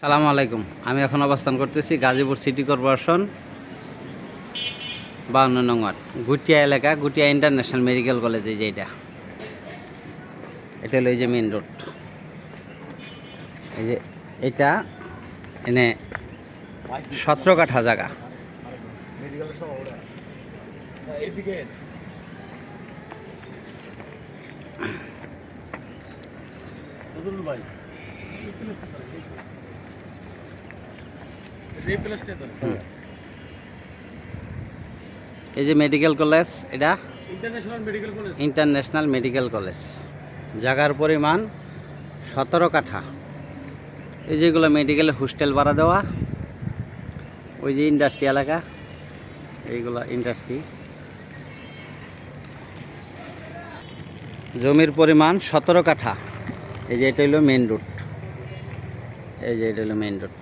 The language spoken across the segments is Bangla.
সালামু আলাইকুম। আমি এখন অবস্থান করতেছি গাজীপুর সিটি কর্পোরেশন, বাউন্ন নং ওয়ার্ড, গুটিয়া এলাকা, গুটিয়া ইন্টারন্যাশনাল মেডিকেল কলেজ এই যে এটা এটা হলো এই যে মেন রোড এই যে এটা, এনে সতেরো কাঠা জায়গা। ভাই এই যে মেডিকেল কলেজ এটা ইন্টারন্যাশনাল মেডিকেল কলেজ জায়গার পরিমাণ সতেরো কাঠা। এই যেগুলো মেডিকেলে হোস্টেল ভাড়া দেওয়া ওই যে ইন্ডাস্ট্রি এলাকা এইগুলো ইন্ডাস্ট্রি জমির পরিমাণ সতেরো কাঠা। এই যে এটা হলো মেন রুট এই যে এটা হলো মেন রুট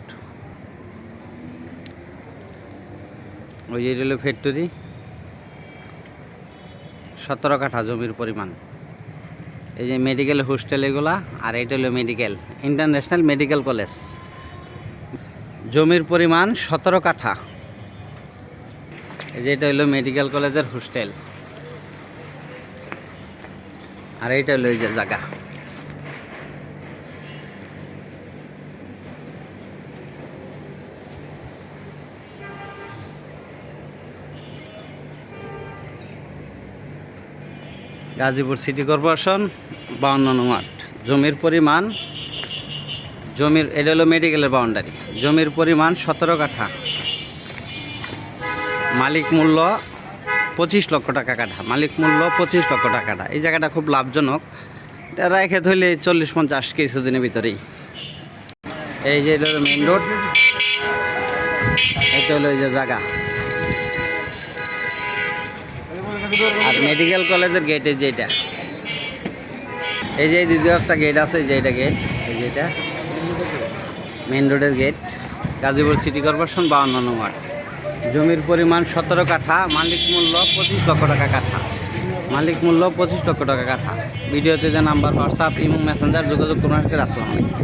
ওই যে এটা হলো ফ্যাক্টরি সতেরো কাঠা জমির পরিমাণ। এই যে মেডিকেল হোস্টেল এগুলা, আর এটা হলো মেডিকেল ইন্টারন্যাশনাল মেডিকেল কলেজ জমির পরিমাণ সতেরো কাঠা। এই যে এটা হলো মেডিকেল কলেজের হোস্টেল আর এইটা হলো এই যে জায়গা। গাজীপুর সিটি কর্পোরেশন, বাউন্ন নং ওয়ার্ড। জমির পরিমাণ, জমির, এটা হলো মেডিকেলের বাউন্ডারি জমির পরিমাণ সতেরো কাঠা। মালিক মূল্য পঁচিশ লক্ষ টাকা কাঠা। মালিক মূল্য পঁচিশ লক্ষ টাকা কাঠা। এই জায়গাটা খুব লাভজনক। এটা রেখে ধরলে চল্লিশ পঞ্চাশ কিছুদিনের ভিতরেই। এই যে এটা মেন রোড এটা হলো এই যে জায়গা। আর মেডিকেল কলেজের গেট এই যে এটা এই যে দ্বিতীয় একটা গেট আছে, এই যে এটা গেট এই যে এটা। মেন রোডের গেট গাজীপুর সিটি কর্পোরেশন বাউন্ন নম্বর। জমির পরিমাণ সতেরো কাঠা, মালিক মূল্য পঁচিশ লক্ষ টাকা কাঠা। মালিক মূল্য পঁচিশ লক্ষ টাকা কাঠা। ভিডিওতে যে নাম্বার হোয়াটসঅ্যাপ ইমো মেসেঞ্জার যোগাযোগ করুন আসসালামু আলাইকুম